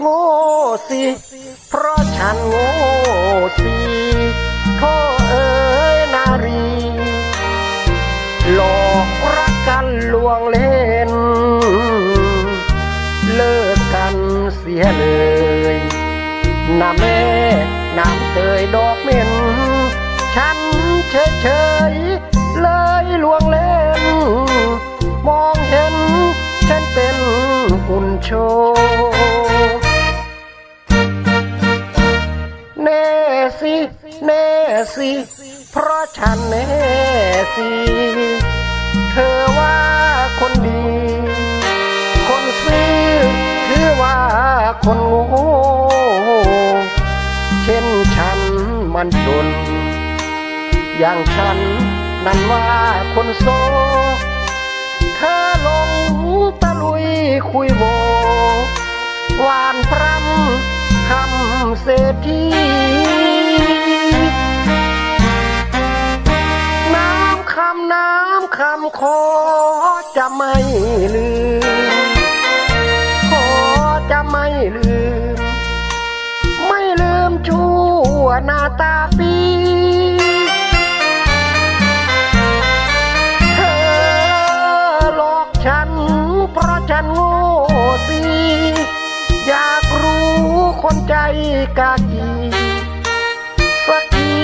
โง่สิ เพราะฉันโง่สิโทษเอ๋ยนารี หลอกรักกันลวงเล่น เลิกกันเสียเลยนะแม่น้ำเตยดอกเม่นฉันเฉยเฉยเลยลวงเล่น มองเห็นฉันเป็นหุ่นโช สิแน่สิ เพราะฉันแน่สิ เธอว่าคนดี คนซื้อคือว่าคนโง่เช่นฉันมันจน อย่างฉันนั่นว่าคนโซเธอลงตะลุยคุยโบหวานพรำคำเศำขอจะไม่ลืม ขอจะไม่ลืม ไม่ลืมชั่วหน้าตาปีเธอหลอกฉัน เพราะฉันโง่สิอยากรู้คนใจกากีสักที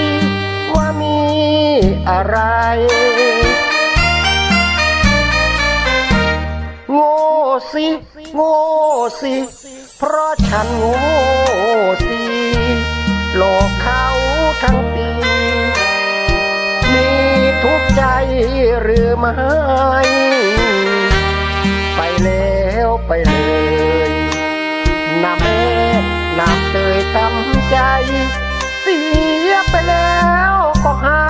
ว่ามีอะไร สิโง่สิ เพราะฉันโง่สิหลอกเขาทั้งปี มีทุกใจหรือไม่ไปแล้วไปเลยนะแม่น้ำเตยตำใจ เสียไปแล้วก็หา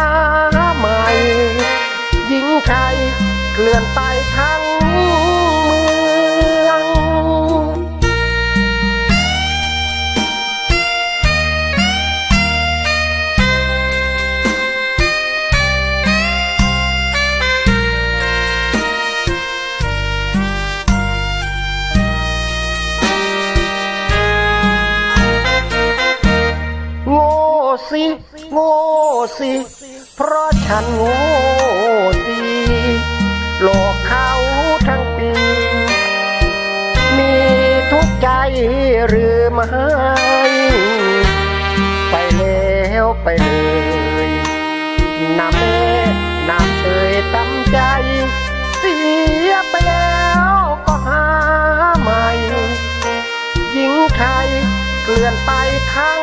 ใหม่หญิงไทยเกลื่อนไป สิโง่สิ เพราะฉันโง่สิหลอกเขาทั้งปี มีทุกใจหรือไม่ไปแล้วไปเลยน้ำแม่น้ำเตยตำใจ เสียไปแล้วก็หาใหม่หญิงไทยเกลื่อนไปทั้ง